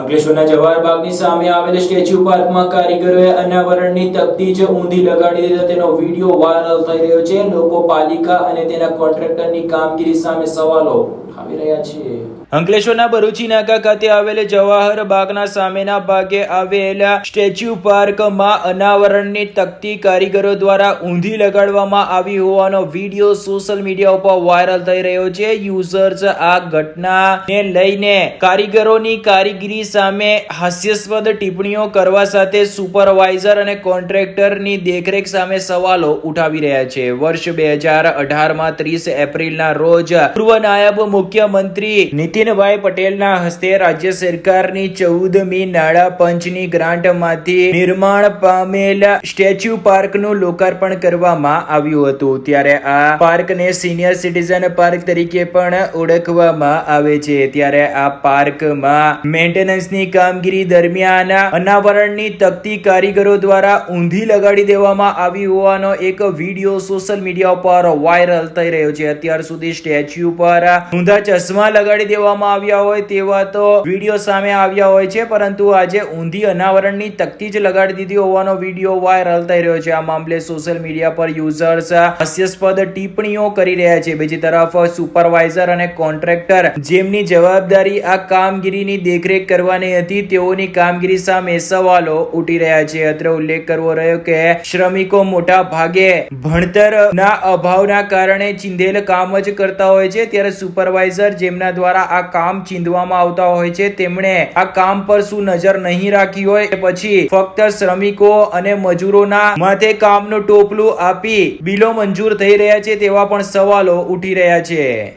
અંકલેશ્વરના જવાહર બાગની સામે આવેલ સ્ટેચ્યુ પાર્કમાં કારીગરોએ અનાવરણની તકતી જ ઊંધી લગાડી દીધા. તેનો વીડિયો વાયરલ થઈ રહ્યો છે. લોકો પાલિકા અને તેના કોન્ટ્રાક્ટરની કામગીરી સામે સવાલો ઉઠાવી રહ્યા છીએ. અંકલેશ્વરના ભરૂચી નાકા ખાતે આવેલ જવાહર બાગના સામેના ભાગે આવેલા સ્ટેચ્યુ પાર્કમાં અનાવરણની તકતી કારીગરો દ્વારા ઊંધી લગાડવામાં આવી હોવાનો વીડિયો સોશિયલ મીડિયા ઉપર વાયરલ થઈ રહ્યો છે. યુઝર્સ આ ઘટનાને લઈને કારીગરોની કારીગરી સામે હાસ્યાસ્પદ ટિપ્પણીઓ કરવા સાથે સુપરવાઇઝર અને કોન્ટ્રાક્ટરની દેખરેખ સામે સવાલો ઉઠાવી રહ્યા છે. વર્ષ બે હજાર અઢારમાં ત્રીસ એપ્રિલના રોજ પૂર્વ નાયબ મુખ્યમંત્રી નીતિનભાઈ પટેલના હસ્તે રાજ્ય સરકારની ચૌદમી નાળા પંચની ગ્રાન્ટમાંથી નિર્માણ પામેલ સ્ટેચ્યુ પાર્કનું લોકાર્પણ કરવામાં આવ્યું હતું. ત્યારે આ પાર્કને સિનિયર સિટીઝન પાર્ક તરીકે પણ ઓળખવામાં આવે છે. ત્યારે આ પાર્કમાં મેન્ટેનન્સની કામગીરી દરમિયાન અનાવરણની તકતી કારીગરો દ્વારા ઊંધી લગાડી દેવામાં આવી હોવાનો એક વીડિયો સોશિયલ મીડિયા પર વાયરલ થઈ રહ્યો છે. અત્યાર સુધી સ્ટેચ્યુ પર ઊંધા ચશ્મા લગાડી દેવામાં આવ્યા હોય તેવા તો વીડિયો સામે આવ્યા હોય છે, પરંતુ આજે ઊંધી અનાવરણની તકતી જ લગાડી દીધી હોવાનો વીડિયો વાયરલ થઈ રહ્યો છે. આ મામલે સોશિયલ મીડિયા પર યુઝર્સ હાસ્યાસ્પદ ટિપ્પણીઓ કરી રહ્યા છે. બીજી તરફ સુપરવાઇઝર અને કોન્ટ્રાક્ટર જેમની જવાબદારી આ કામગીરીની દેખરેખ કરવાની હતી, તેઓની કામગીરી સામે સવાલો ઉઠી રહ્યા છે. અત્રે ઉલ્લેખ કરવો રહ્યો કે શ્રમિકો મોટા ભાગે ભણતરના અભાવના કારણે ચિંધેલ કામ જ કરતા હોય છે, ત્યારે સુપરવાઇઝર જેમના દ્વારા આ કામ ચીંધવામાં આવતા હોય છે, તેમણે આ કામ પર શું નજર નહીં રાખી હોય પછી ફક્ત શ્રમિકો અને મજૂરોના માથે કામનું ટોપલું આપી બિલો મંજૂર થઈ રહ્યા છે તેવા પણ સવાલો ઉઠી રહ્યા છે.